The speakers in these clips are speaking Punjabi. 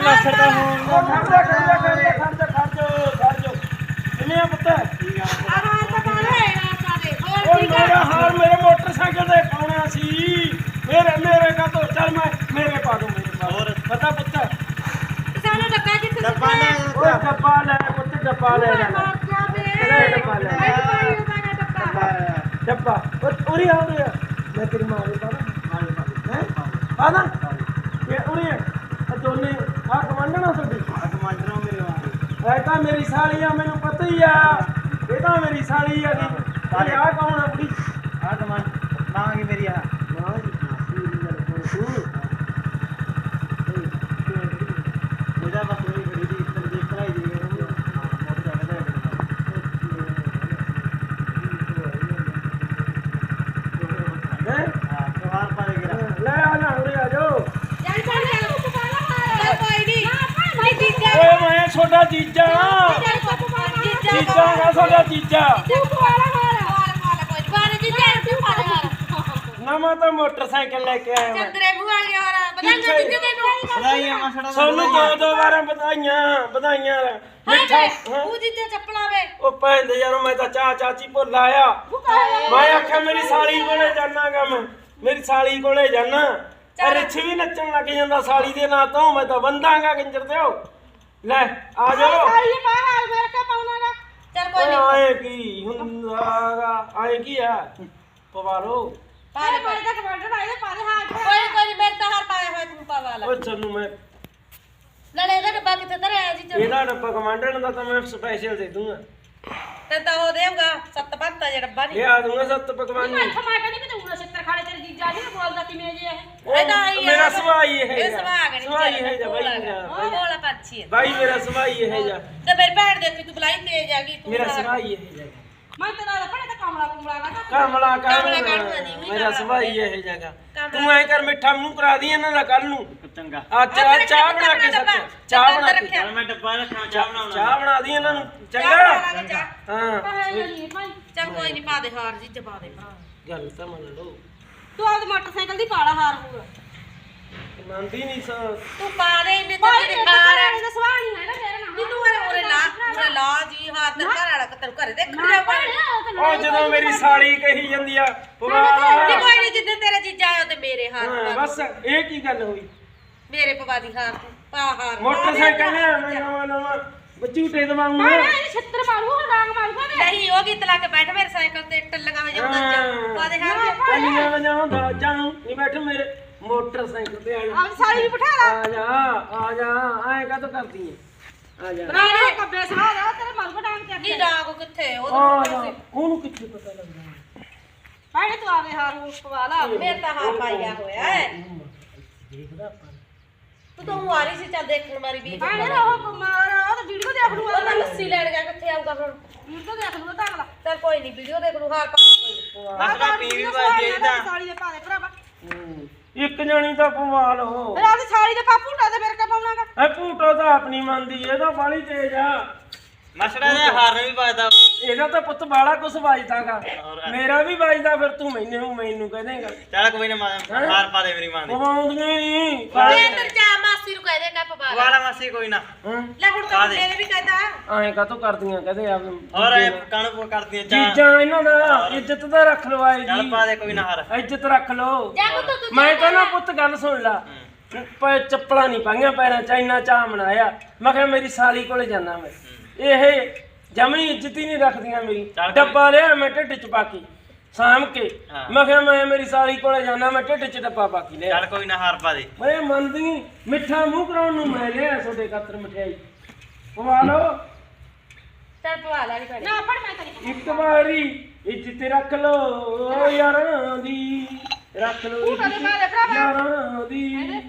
ਮੱਛਰ ਤਾਂ ਹੋਊਗਾ ਖੜ ਜਾ ਖੜ ਜਾ ਖੜ ਜਾ ਖੜ ਜਾ ਖੜ ਜਾ ਖੜ ਜਾ। ਕਿਵੇਂ ਆ ਪੁੱਤ? ਤਾਂ ਪਾ ਲੈ ਰਾਤਾਂ ਦੇ ਹੋਰ ਉਹ ਠੀਕ ਮੇਰਾ ਹਾਰ ਮੇਰੇ ਮੋਟਰਸਾਈਕਲ ਤੇ ਪਾਉਣਾ ਸੀ? ਮੇਰੇ ਮੇਰੇ ਕਾ ਤੋਂ ਚੱਲ ਮੈਂ ਮੇਰੇ ਪਾ ਦੂੰ ਮੇਰੇ ਪਾ ਹੋਰ? ਪਤਾ ਪੁੱਤ? ਸਾਨੂੰ ਡੱਕਾ ਕਿੱਥੇ ਡੱਬਾ ਲੈ ਓਏ ਡੱਬਾ ਲੈ ਪੁੱਤ ਡੱਬਾ ਲੈ ਮਾਰ ਲੈ ਡੱਬਾ। ਮੈਂ ਡੱਬਾ। ਉਹ ਉਰੀ ਆ ਉਰੀ ਆ। ਮੈਂ ਤੇਰੀ ਮਾਂ ਦੇ ਪਾਣਾ ਹੈ? ਪਾਣਾ ਇਹ ਉਰੀ ਆ। ਆਹ ਦੋਨੇ ਆ ਕਮਾਂਡਣਾ ਤੁਹਾਡੀ ਕਮਾਂਡਰਾਂ ਮੇਰੇ ਵਾਂ ਐ ਤਾਂ ਮੇਰੀ ਸਾਲੀ ਆ ਮੈਨੂੰ ਪਤਾ ਹੀ ਆ। ਇਹ ਤਾਂ ਮੇਰੀ ਸਾਲੀ ਆ ਇਹ ਆ ਕੌਣ ਆ ਬੁੜੀ ਆ ਕਮਾਂਡ ਮਾਂਗੀ ਮੇਰੀ ਆ ਮਾਂ ਜੀ ਮੇਰੀ ਗੱਲ ਸੁਣ ਤੂੰ ਇਹਦਾ ਬਸ ਮੇਰੀ ਬੜੀ ਦੀ ਇੱਜ਼ਤ ਦੀ ਭਲਾਈ ਦੀ ਮੋਟਰਸਾਈਕਲ ਤੇ ਹੈ ਹਾਂ ਤਿਉਹਾਰ ਪਾ ਦੇ ਗਿਰਾ ਲੈ ਆ ਨਾ ਉਰੇ ਆ ਜਾਓ ਚੱਲ ਚੱਲ ਚੱਲ ਤੂੰ ਪਾ ਲਾ ਚੱਲ ਕੋਈ ਨਹੀਂ ਮੈਂ ਜੀਜਾ ਓਏ ਮੈਂ ਛੋਟਾ ਜੀਜਾ। ਜੀਜਾ ਜੀਜਾ ਦਾ ਜੀਜਾ? ਨਵਾਂ ਤਾਂ ਮੋਟਰਸਾਈਕਲ ਲੈ ਕੇ ਆਇਆ ਮੈਂ। ਚੰਦਰੇ ਬੂ ਆ ਦੋ ਦੋ ਵਾਰਾਂ ਵਧਾਈਆਂ ਵਧਾਈਆਂ। ਮਿੱਠਾ, ਹਾਂ। ਉਹ ਜੀਜਾ ਚੱਪਲਾਂ ਯਾਰ ਮੈਂ ਤਾਂ ਚਾਹ ਚਾਚੀ ਭੁੱਲ ਆਇਆ। ਮੈਂ ਆਖਿਆ, ਮੇਰੀ ਸਾਲੀ ਕੋਲੇ ਜਾਣਾਗਾ ਮੈਂ। ਮੇਰੀ ਸਾਲੀ ਕੋਲੇ ਜਾਣਾ। ਰਿਛ ਵੀ ਨੱਚਣ ਲੱਗ ਜਾਂਦਾ ਸਾਲੀ ਦੇ ਨਾਂ ਤੋਂ, ਮੈਂ ਤਾਂ ਬੰਦਾਂਗਾ ਕੰਜਰ ਦਿਓ। ਲੈ ਆ ਜਾਓ। ਸਾਰੀ ਬਾਹਰ ਮੇਰੇ ਕਾ ਪਾਉਣਾਗਾ ਚੱਲ ਕੋਈ ਓਏ ਨਹੀਂ। ਆਏ ਕੀ ਹੁੰਦਾਗਾ? ਆਏ ਕੀ ਆ? ਪਵਾ ਲੋ ਪਾ ਲੈ ਪਾ ਲੈ ਕਮਾਂਡਰ ਆਏ ਪਾ ਲੈ ਹਾਰ ਕੋਈ ਕੋਈ ਨਹੀਂ ਮੇਰੇ ਤਾਂ ਹਾਰ ਪਾਇਆ ਹੋਇਆ ਤੂੰ ਪਾਵਾ ਲਾ ਓਏ ਚੰਨੂ ਮੈਂ। ਲੜੇ ਇਹਦਾ ਡੱਬਾ ਕਿੱਥੇ ਧਰਿਆ ਜੀ ਇਹਦਾ ਡੱਬਾ ਕਮਾਂਡਰ ਦਾ ਤਾਂ ਮੈਂ ਸਪੈਸ਼ਲ ਦੇ ਦੂੰਗਾ। ਤੇ ਤਾਂ ਉਹ ਦੇਵਗਾ ਸੱਤ ਪੰਤਾ ਜਿਹੜਾ ਡੱਬਾ ਨਹੀਂ ਲਿਆ ਦੂੰਗਾ ਸੱਤ ਪਕਵਾਨ। ਮੈਂ ਕਹਿੰਦੀ ਕਿ ਤੂੰ ਛਿੱਤਰ ਖਾਣੇ ਤੇਰੇ ਜੀਜਾ ਜੀ ਬੋਲਦਾ ਕਿਵੇਂ ਜੇ ਇਹ ਉਹ ਇਹਦਾ ਹੀ ਆ। ਮੇਰਾ ਸੁਭਾਅ ਹੀ ਇਹ ਇਹ ਸੁਭਾਅ ਨਹੀਂ ਸੁਭਾਅ ਹੀ ਇਹ ਜਾ ਬਾਈ ਮੇਰਾ। ਉਹ ਬੋਲਾ ਪੰਛੀ ਹੈ ਬਾਈ ਮੇਰਾ ਸੁਭਾਅ ਹੀ ਇਹ ਜਾ ਤੇ ਮੇਰੀ ਭੈਣ ਦੇ ਤੂੰ ਬੁਲਾਈ ਤੇਜ ਆ ਗਈ ਤੂੰ ਮੇਰਾ ਬੁਲਾ। ਸੁਭਾਅ ਹੀ ਇਹ ਜਾ ਮੈਂ ਤੇਰਾ ਪੜੇ ਤਾਂ ਕਮਲਾ ਕੁਮਲਾ ਨਾ ਕਰ। ਕਮਲਾ ਕਮਲਾ ਕਰ ਕਾਹਨੂੰ ਨਹੀਂ, ਉਹੀ ਮੇਰਾ ਕਮਲਾ ਸੁਭਾਅ ਹੀ ਇਹ ਜਗਾ ਕਮਲਾ। ਤੂੰ ਐ ਕਰ ਮਿੱਠਾ ਮੂੰਹ ਕਰਾ ਦੀ ਇਹਨਾਂ ਦਾ ਕੱਲ ਨੂੰ। ਚੰਗਾ। ਆ ਚਾਹ ਬਣਾ ਕੇ ਸੱਚ। ਚਾਹ ਬਣਾ ਕੇ। ਰੱਖਿਆ। ਚੱਲ ਮੈਂ ਡੱਬਾ ਰੱਖਾਂ ਚਾਹ ਬਣਾਉਣਾ ਚਾਹ ਬਣਾ ਦੀ ਇਹਨਾਂ ਨੂੰ। ਚੰਗਾ। ਹਾਂ। ਚੱਲ ਕੋਈ ਨਹੀਂ ਪਾ ਦੇ ਹਾਰ ਜੀ ਜਪਾ ਦੇ ਭਰਾ। ਗੱਲ ਤਾਂ ਮੰਨ ਲਓ। ਤੂੰ ਆਪਦੇ ਮੋਟਰਸਾਈਕਲ ਦੀ ਪਾਲਾ ਹਾਰ ਹੂਰ ਮੰਨਦੀ ਨਹੀਂ ਸਾ। ਤੂੰ ਪਾ ਦੇ ਇਹਨੇ ਤਾਂ ਤੇਰੇ ਤਾਂ ਇਹਦਾ ਸਵਾਲ ਨਹੀਂ ਹੈਗਾ ਤੇਰੇ ਨਾਲ। ਨੀ ਤੂੰ ਉਰੇ ਉਰੇ ਲਾ ਉਰੇ ਲਾ ਜੀ ਹਾਰ ਤੇ ਘਰ ਵਾਲਾ ਤੈਨੂੰ ਘਰੇ ਦੇਖ ਨਾ ਲਿਆ ਭੈਣੇ, ਉਹ ਜਦੋਂ ਮੇਰੀ ਸਾਲੀ ਕਹੀ ਜਾਂਦੀ ਆ ਪਵਾ ਨੀ ਕੋਈ ਨਹੀਂ ਜਿੱਦੇ ਤੇਰੇ ਜੀਜਾ ਆਇਆ ਤੇ ਮੇਰੇ ਹਾਰ ਹਾਂ, ਬਸ ਇਹ ਕੀ ਗੱਲ ਹੋਈ? ਮੇਰੇ ਪਵਾ ਦੀ ਪਾ ਹਾਰ। ਮੋਟਰਸਾਈਕਲ ਮੈਂ ਨਵਾਂ ਨਵਾਂ ਝੂਟੇ ਦਵਾਉਂਗਾ। ਇਹ ਛਿੱਤਰ ਮਾਰੂ ਡਾਂਗ ਮਾਰੂਗਾ। ਵੇ ਨਹੀਂ ਉਹ ਗੀਤ ਲਾ ਕੇ ਬੈਠ ਮੇਰੇ ਸਾਈਕਲ ਤੇ ਟੱਲੀਆਂ ਵਜਾਉਂਦਾ ਜਾ। ਪਾ ਦੇ ਜੀ। ਕੰਨੀਆਂ ਵਜਾਉਂਦਾ ਜਾਉਂ ਨਹੀਂ ਬੈਠ ਮੇਰੇ ਮੋਟਰਸਾਈਕਲ ਤੇ ਆ ਜਾ ਆਪ ਸਾਲੀ ਵੀ ਬਿਠਾ ਲਾ ਆ ਜਾ ਆ ਜਾ ਐਂ ਕਾਹਤੋਂ ਕਰਦੀ ਐ ਆ ਜਾ। ਬਣਾ ਲੈ। ਕੱਬੇ ਸਵਾਲ ਆ ਤੇਰੇ ਮਾਰੂ ਡਾਂਗ ਤੇ ਨੀ ਡਾਂਗ ਕਿੱਥੇ? ਉਹ ਆ ਜਾ ਉਹਨੂੰ ਕਿੱਥੇ ਪਤਾ ਲੱਗਦਾ? ਭਾਈ ਤੂੰ ਆਵੇ ਹਾਰ ਹੂਰ ਪਵਾ ਲਾ। ਮੇਰੇ ਤਾਂ ਹਾਰ ਪਾਇਆ ਹੋਇਆ ਹੈ। ਦੇਖਦਾ ਆਪਾਂ। ਤੂੰ ਤਾਂ ਰਹੀ ਸੀ ਚੱਲ ਦੇਖਣ ਮਾਰੀ ਵੀ। ਭਾਈ ਉਹ ਮਾਰ ਉਹ ਵੀਡੀਓ ਦੇਖ ਲੂਗਾ ਉਹ ਲੱਸੀ ਲੈਣ ਗਿਆ ਕਿੱਥੇ ਆਊਗਾ ਹੁਣ? ਵੀਡੀਓ ਦੇਖ ਲੂਗਾ ਤਾਂ ਅਗਲਾ ਚੱਲ ਕੋਈ ਨਹੀਂ ਵੀਡੀਓ ਦੇਖ ਲੂ ਹਾਰ ਪਾ ਕੋਈ ਨੀ। ਮਸੜਾ ਪੀ ਵੀ ਬਾਜੀ ਇਹਦਾ। ਸਾਲੀ ਦੇ ਪਾ ਦੇ ਭਰਾਵਾ। ਹੂੰ। ਇੱਕ ਜਣੀ ਤਾਂ ਪਵਾ ਲਓ ਫਿਰ ਆਪਦੀ ਸਾਲੀ ਦੇ ਪਾਪੂ ਢਾ ਦੇ ਮੇਰੇ ਕਾ ਪਾਉਣਾਗਾ? ਐ ਭੂਟੋ ਤਾਂ ਆਪਣੀ ਮੰਨਦੀ ਇਹਦਾ ਬਾਲੀ ਤੇਜ਼ ਆ। ਮਸੜਾ ਦਾ ਹਾਰਨ ਵੀ ਵੱਜਦਾ। ਇਹਦਾ ਤਾਂ ਪੁੱਤ ਬਾਲਾ ਕੁਛ ਵੱਜਦਾਗਾ। ਮੇਰਾ ਵੀ ਵੱਜਦਾ ਫਿਰ ਤੂੰ ਮੈਨੂੰ ਮੈਨੂੰ ਕਹਿ ਦੇਂਗਾ। ਚੱਲ ਕੋਈ ਨਾ ਮਾਂ- ਹਾਰ ਪਾ ਦੇ ਮੇਰੀ ਮਾਂ ਦੀ। ਪਵਾਉਂਦੀਆਂ ਨਹੀਂ ਤੇ ਅੰਦਰ ਜਾ ਮਾਸੀ ਨੂੰ। ਕਹਿ ਦੇ ਕਾ ਪਵਾ ਲੈ ਵਾਲਾ ਮਾਸੀ ਕੋਈ ਨਾ। ਲੈ ਹੁਣ ਤਾਂ ਮੇਰੇ ਵੀ ਕਹਦਾ ਐਂ ਕਾਤੋਂ ਕਰਦੀਆਂ ਕਹਦੇ ਆਪ ਹੋਰ ਇਹ ਕਣ ਕਰਦੀਆਂ ਚਾਹ ਚੀਜ਼ਾਂ ਇਹਨਾਂ ਦਾ ਇੱਜ਼ਤ ਦਾ ਰੱਖ ਲਓ ਆਏ ਚੱਲ ਜੀ। ਪਾ ਦੇ ਕੋਈ ਨਾ ਹਾਰ। ਇੱਜ਼ਤ ਰੱਖ ਲਓ। ਜਾ ਤੂੰ ਤੂੰ ਮੈਂ ਤਾਂ ਨਾ ਪੁੱਤ ਗੱਲ ਸੁਣ ਲਾ। ਪੈ ਚੱਪਲਾਂ ਨਹੀਂ ਪਾਈਆਂ ਪੈਰਾਂ ਚ ਇੰਨਾ ਚਾਹ ਬਣਾਇਆ ਮੈਂ ਕਿਹਾ ਮੇਰੀ ਸਾਲੀ ਕੋਲੇ ਜਾਣਾ ਮੈਂ। ਇਹ ਜਮੀ ਇੱਜ਼ਤ ਹੀ ਨਹੀਂ ਰੱਖਦੀਆਂ ਮੇਰੀ। ਚੱਲ ਕੋਈ- ਡੱਬਾ ਲਿਆ ਮੈਂ ਢਿੱਡ ਚ ਪਾ ਕੇ। ਸਾਂਭ ਕੇ। ਹਾਂ। ਮੈਂ ਕਿਹਾ ਮੈਂ ਮੇਰੀ ਸਾਲੀ ਕੋਲੇ ਜਾਣਾ ਮੈਂ ਢਿੱਡ ਚ ਡੱਬਾ ਪਾ ਕੇ ਲਿਆ। ਚੱਲ ਕੋਈ ਨਾ ਹਾਰ ਪਾ ਦੇ। ਮੈਂ ਮੰਨਦੀ ਨੀ, ਮਿੱਠਾ ਮੂੰਹ ਕਰਾਉਣ ਨੂੰ ਮੈਂ ਲਿਆ ਤੁਹਾਡੇ ਖਾਤਰ ਮਠਿਆਈ। ਪਵਾ ਲਓ। ਚੱਲ ਪਵਾ ਲੈ ਨਹੀਂ ਨਾ ਫੜ ਮੈਂ ਤੇਰੀ ਇੱਕ ਵਾਰੀ ਇੱਜ਼ਤ ਰੱਖ ਲੋ ਓ ਯਾਰਾਂ ਦੀ। ਰੱਖ ਲੋ ਤੂੰ ਕਦੇ ਮਾਰੇ ਇੱਜ਼ਤ ਭਰਾਵਾ? ਯਾਰਾਂ ਦੀ।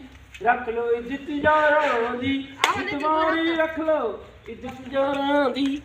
ਰੱਖ ਲੋ ਇੱਜ਼ਤ ਯਾਰਾਂ ਦੀ। ਇੱਕ ਵਾਰੀ ਰੱਖ ਲੋ ਇੱਜ਼ਤ ਯਾਰਾਂ ਦੀ।